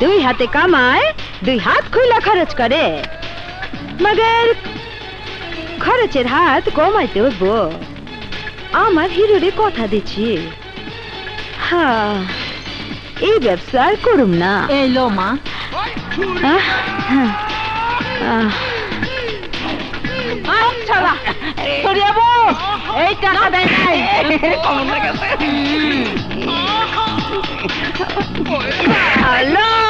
দুই হাতে কামায় দুই হাত খুইলা খরচ করে। মগর খরচের হাত কমাইতে হইব। আমার হিরোরে কথা দিচ্ছি। হ্যাঁ এই ব্যবসা আর করুম না। এই লো মা। আহ, হ্যাঁ, আহ, ছাড়া সরিয়ে বস এই টাকা দেয় নাই। হ্যালো। হ্যাঁ?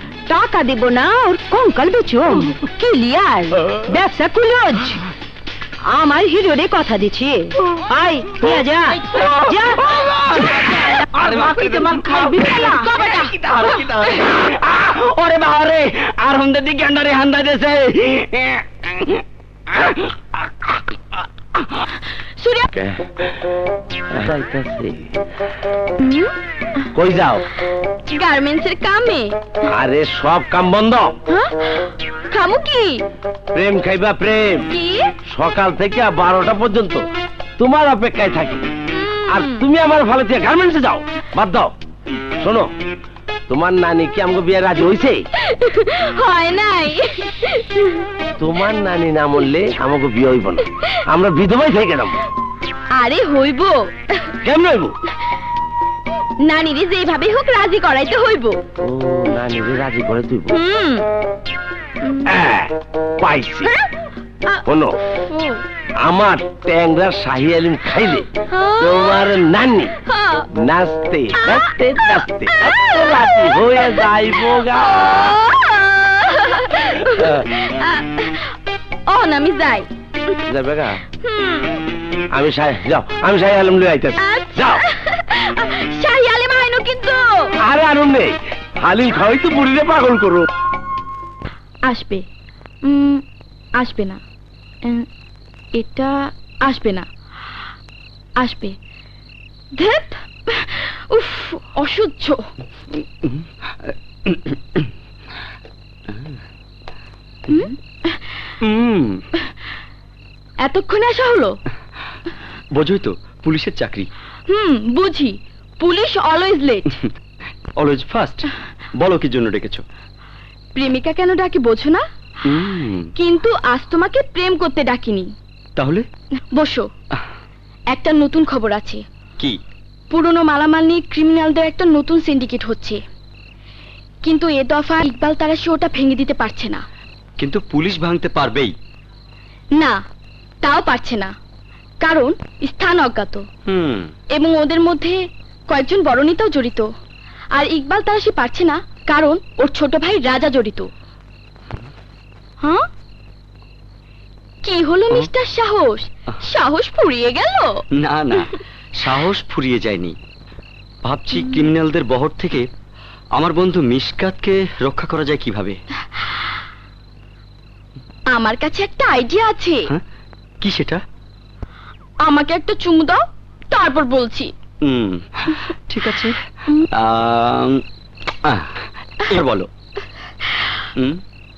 টাকা দিব না ওর কঙ্কাল বেচুম। ক্লিয়ার ব্যবসা কুলজ আমার হিরোরে কথা দিচ্ছি আই নিয়ে যা। যা। আরে বাকি তোমার খাবি না ওরে বাবারে আর হুন্দে দি গেন্ডারে হান্দা দেছে সূর্য কই যাও? গার্মেন্টসের কামে। আরে সব কাম বন্ধ। হ্যাঁ? খামু কি? প্রেম খাইবা প্রেম। কি? সকাল থেকে বারোটা পর্যন্ত তোমার অপেক্ষায় থাকি। আর তুমি আমার ভালো থেকে গার্মেন্টসে যাও। বাদ দাও। শোনো তোমার নানি কি আমাকে বিয়ে রাজি হয়েছে হয় নাই। তোমার নানি না মরলে আমাকে বিয়ে হইব না। আমরা বিধবাই থেকে গেলাম। আরে হইব। কেমন হইব? নানিরে যেভাবে হোক রাজি করাইতে হইব। ও নানি রে রাজি করে তুই হুম। পাইছি। হ্যাঁ? শোনো। আমার ট্যাংরা শাহি আলিম খাইলে হ্যাঁ। তোমার নানি হ্যাঁ। নাচতে নাচতে। নাচতে রাজি হয়ে যাইব গা। ও আমি যাই। যাবে গা? আমি শাহি যাও আমি শাহি আলম লই আইতাছি। যাও। শাহি আলিম আইনো কিন্তু। আরে আরুন নেই হালিম খাওয়াই তো বুড়িরে পাগল করো। আসবে। উম, আসবে না। এটা আসবে না। আসবে। ধ্যাত উফ অসহ্য। এতক্ষণে আসা হলো? বোঝোই তো পুলিশের চাকরি। হুম বুঝি। Police always late always first বলো কি জন্য ডেকেছো? প্রেমিকা কেন ডাকে বোঝো না? কিন্তু আজ তোমাকে প্রেম করতে ডাকিনি। তাহলে? বসো। একটা নতুন খবর আছে। কি? পুরনো মালামাল নিয়ে ক্রিমিনালদের একটা নতুন সিন্ডিকেট হচ্ছে। কিন্তু এ দফা ইকবাল তারা সে ওটা ভেঙে দিতে পারছে না। কিন্তু পুলিশ ভাঙতে পারবেই। না তাও পারছে না। কারণ স্থান অজ্ঞাত। হুম। এবং ওদের মধ্যে কয়েকজন বড় নেতাও জড়িত। আর ইকবাল তারা সে পারছে না কারণ ওর ছোট ভাই রাজা জড়িত। হ্যাঁ? কি হলো মিস্টার সাহস? সাহস ফুরিয়ে গেল? না না সাহস ফুরিয়ে যায়নি। ভাবছি ক্রিমিনালদের বহর থেকে আমার বন্ধু মিসকাতকে রক্ষা করা যায় কীভাবে? আমার কাছে একটা আইডিয়া আছে। হ্যাঁ? কি সেটা? আমাকে একটা চুমু দাও তারপর বলছি। হুম ঠিক আছে। এবার বলো। হুম?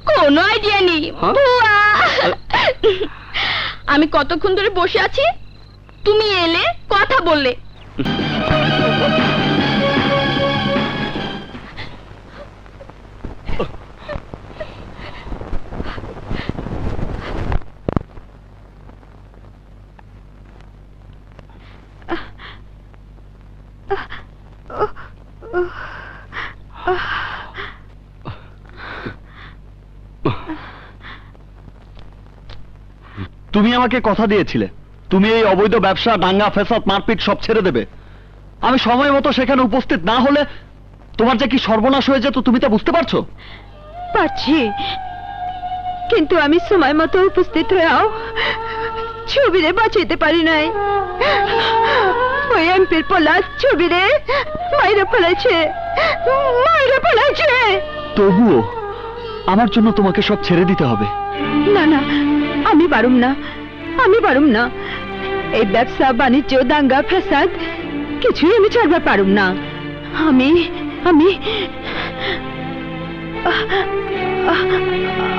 কোনো আইডিয়া নেই। হ্যাঁ? আমি কতক্ষণ ধরে বসে আছি? তুমি এলে কথা বললে। তুমি আমাকে কথা দিয়েছিলে। তুমি এই অবৈধ ব্যবসা দাঙ্গা ফেসাদ মারপিট সব ছেড়ে দেবে। আমি সময় মতো সেখানে উপস্থিত না হলে তোমার যে কি সর্বনাশ হয়ে যেত তুমি তা বুঝতে পারছ? পারছি। কিন্তু আমি সময় মতো উপস্থিত হয়েও ছবিরে বাঁচাইতে পারি নাই। ওই এমপির পোলা ছবিরে মাইরে ফেলেছে মায়েরা পালাইছে তবুও আমার জন্য তোমাকে সব ছেড়ে দিতে হবে। না না আমি পারুম না, আমি পারুম না। এই ব্যবসা, বাণিজ্য, দাঙ্গা, ফ্যাসাদ, কিছুই আমি ছাড়বার পারুম না। আমি আমি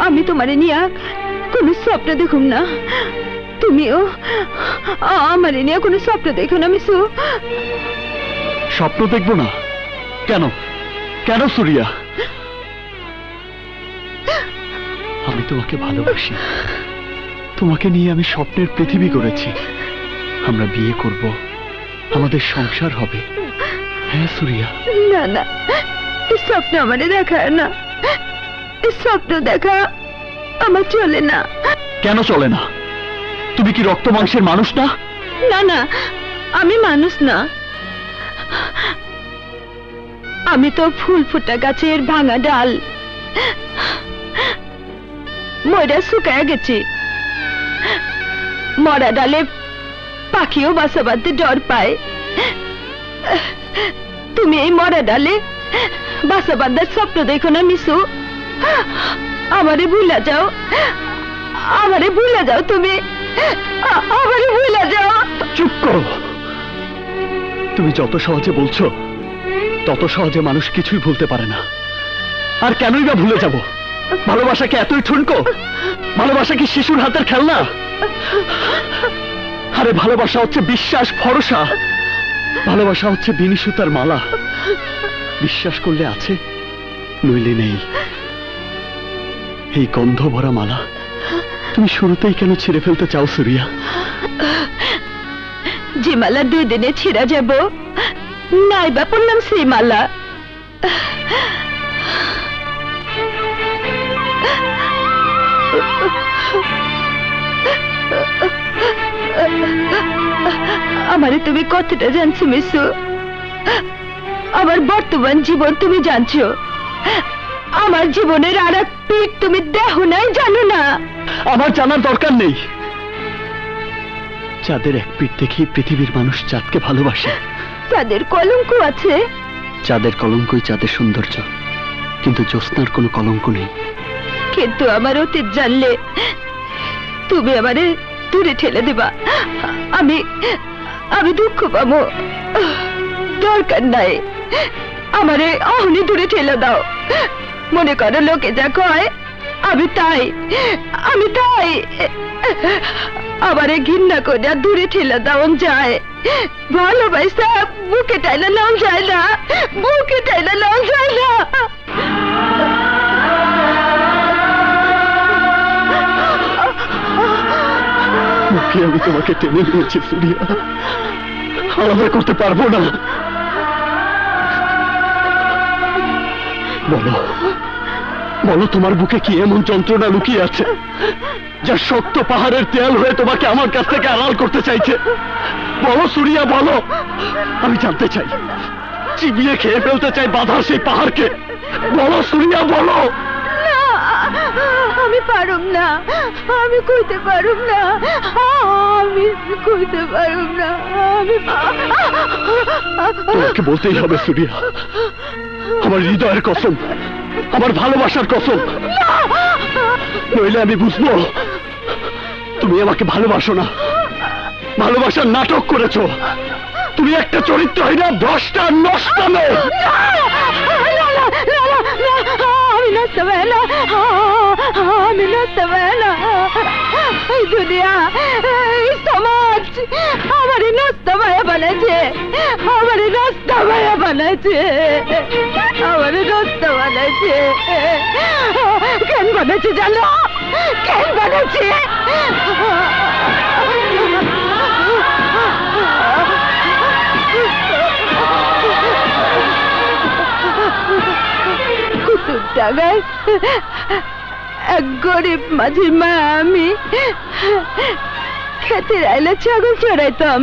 আমি তোমারে নিয়া কোনো স্বপ্ন দেখুম না। তুমিও, আমারে নিয়ে কোনো স্বপ্ন দেখো না, মিসু। স্বপ্ন দেখব না? কেন? কেন, সুরিয়া? আমি তোমাকে ভালোবাসি। তোমাকে নিয়ে আমি স্বপ্নের পৃথিবী করেছি আমরা বিয়ে করব। আমাদের সংসার হবে। হ্যাঁ সুরিয়া। না না। এই স্বপ্ন আমারে দেখা না। এই স্বপ্ন দেখা আমার চলে না। কেন চলে না? তুমি কি রক্ত মাংসের মানুষ না? না না। আমি মানুষ না। আমি তো ফুল ফুটা গাছের ভাঙা ডাল। ময়রা শুকায় গেছে। মরা ডালে পাখিও বাসা বাঁধতে ডর পায়। তুমি এই মরা ডালে বাসা বাঁধার স্বপ্ন দেখো না মিশু আমারে ভুলা যাও। আমারে ভুলা যাও তুমি। আমারে ভুলা যাও। চুপ করো। তুমি যত সহজে বলছো, তত সহজে মানুষ কিছুই ভুলতে পারে না। আর কেনই বা ভুলে যাব? ভালোবাসা কি এতই ঠুনকো? ভালোবাসা কি শিশুর হাতের খেলনা? আরে ভালোবাসা হচ্ছে বিশ্বাস, ভরসা। ভালোবাসা হচ্ছে বিনি সুতার মালা। বিশ্বাস করলে আছে নইলে নেই। এই গন্ধ ভরা মালা, তুমি শুরুতেই কেন ছিঁড়ে ফেলতে চাও, সুরিয়া? যে মালা দুই দিনে ছিঁড়া যাব নাইবা পড়লাম সেই মালা। আমারে তুমি কতটা জানছো মিসু। আমার বর্তমান জীবন তুমি জানছো। আমার জীবনের আর এক পিঠ তুমি দেহ নাই জানো না। আমার জানার দরকার নেই। চাঁদের এক পিঠ দেখেই পৃথিবীর মানুষ চাঁদকে ভালোবাসে। তাদের কলঙ্ক আছে। চাঁদের কলঙ্কই চাঁদের সৌন্দর্য। কিন্তু জ্যোৎস্নার কোনো কলঙ্ক নেই। কিন্তু আমার অতীত জানলে তুমি আমারে দূরে ঠেলে দেবা। আমি আমি দুঃখ পাবো। দরকার নাই। আমারে অহনি দূরে ঠেলে দাও। মনে করো লোকে যা কয়, আমি তাই আমি তাই। আমারে ঘৃণা করে দূরে ঠেলে দাও যায় ভালোবাসা বুকে টাইলে নাও যায় না। মুখে আমি তোমাকে টেনে নিয়েছি, সুরিয়া। আলাদা করতে পারব না। বলো বলো তোমার বুকে কি এমন যন্ত্রণা লুকিয়ে আছে, যা শক্ত পাহাড়ের তেল হয়ে তোমাকে আমার কাছ থেকে আড়াল করতে চাইছে? বলো, সুরিয়া, বলো। আমি জানতে চাই, চিবিয়ে খেয়ে ফেলতে চাই বাধার সেই পাহাড়কে। বলো, সুরিয়া, বলো। পারুম না, আমি কইতে পারুম না, আমি কইতে পারুম না, আমি তোমাকে বলতেই হবে, সুরিয়া। আমার হৃদয়ের কসম, আমার ভালোবাসার কসম। নইলে আমি বুঝব, তুমি আমাকে ভালোবাসো না। ভালোবাসার নাটক করেছ। তুমি একটা চরিত্রহীন, ভ্রষ্টা নষ্ট মেয়ে না আমি নষ্ট না এই দুনিয়া এই সমাজ আমার নষ্ট ভাইয়া বানাইছে আমার নষ্ট ভাইয়া বানাইছে আমার নষ্ট বানাইছে কেন বানাইছে জানো কেন বানাইছে ডাগায় এক গরিব মাঝির মা আমি। খেতে আইলে ছাগল চড়াইতাম।